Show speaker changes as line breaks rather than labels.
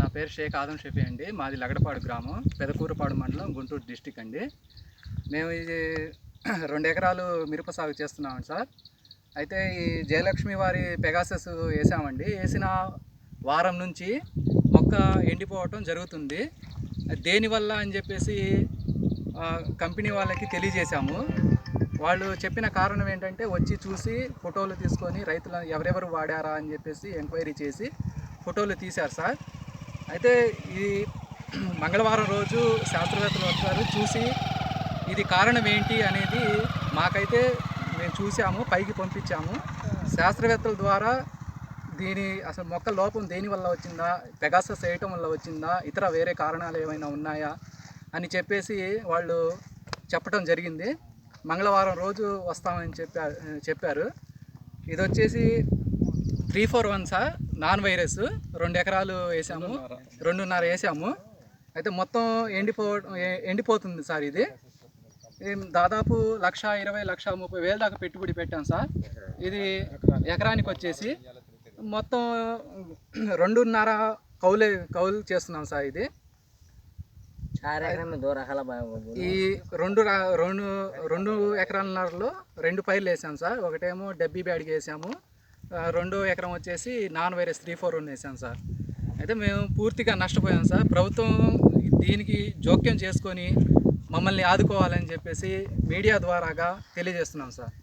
నా పేరు షేక్ ఆదం షఫీ అండి. మాది లగడపాడు గ్రామం పెదకూరుపాడు మండలం గుంటూరు డిస్టిక్ అండి. మేము ఇది రెండు ఎకరాలు మిరప సాగు చేస్తున్నామండి సార్. అయితే ఈ జయలక్ష్మి వారి పెగాసస్ వేసామండి. వేసిన వారం నుంచి మొక్క ఎండిపోవటం జరుగుతుంది. దేనివల్ల అని చెప్పేసి కంపెనీ వాళ్ళకి తెలియజేశాము. వాళ్ళు చెప్పిన కారణం ఏంటంటే వచ్చి చూసి ఫోటోలు తీసుకొని రైతులు ఎవరెవరు వాడారా అని చెప్పేసి ఎంక్వైరీ చేసి ఫోటోలు తీశారు సార్. అయితే ఈ మంగళవారం రోజు శాస్త్రవేత్తలు వచ్చారు చూసి ఇది కారణం ఏంటి అనేది మాకైతే మేము చూసాము పైకి పంపించాము. శాస్త్రవేత్తల ద్వారా దీని అసలు మొక్క లోపం దేని వల్ల వచ్చిందా పెగాసస్ వేయటం వల్ల వచ్చిందా ఇతర వేరే కారణాలు ఏమైనా ఉన్నాయా అని చెప్పేసి వాళ్ళు చెప్పడం జరిగింది. మంగళవారం రోజు వస్తామని చెప్పారు చెప్పారు. ఇది వచ్చేసి three four one sir. Non virus రెండు ఎకరాలు వేసాము. రెండున్నర వేసాము. అయితే మొత్తం ఎండిపో ఎండిపోతుంది సార్ ఇది. దాదాపు లక్ష ఇరవై లక్ష ముప్పై వేల దాకా పెట్టుబడి పెట్టాం సార్. ఇది ఎకరానికి వచ్చేసి మొత్తం రెండున్నర కౌలే కౌలు చేస్తున్నాం సార్ ఇది. ఈ రెండు రెండు రెండు ఎకరాలన్నరలో రెండు పైర్లు వేసాం సార్. ఒకటేమో డబ్బీ బ్యాడ్కి వేసాము. రెండో ఎకరం వచ్చేసి non virus three four one వేసాం సార్. అయితే మేము పూర్తిగా నష్టపోయాం సార్. ప్రభుత్వం దీనికి జోక్యం చేసుకొని మమ్మల్ని ఆదుకోవాలని చెప్పేసి మీడియా ద్వారాగా తెలియజేస్తున్నాం సార్.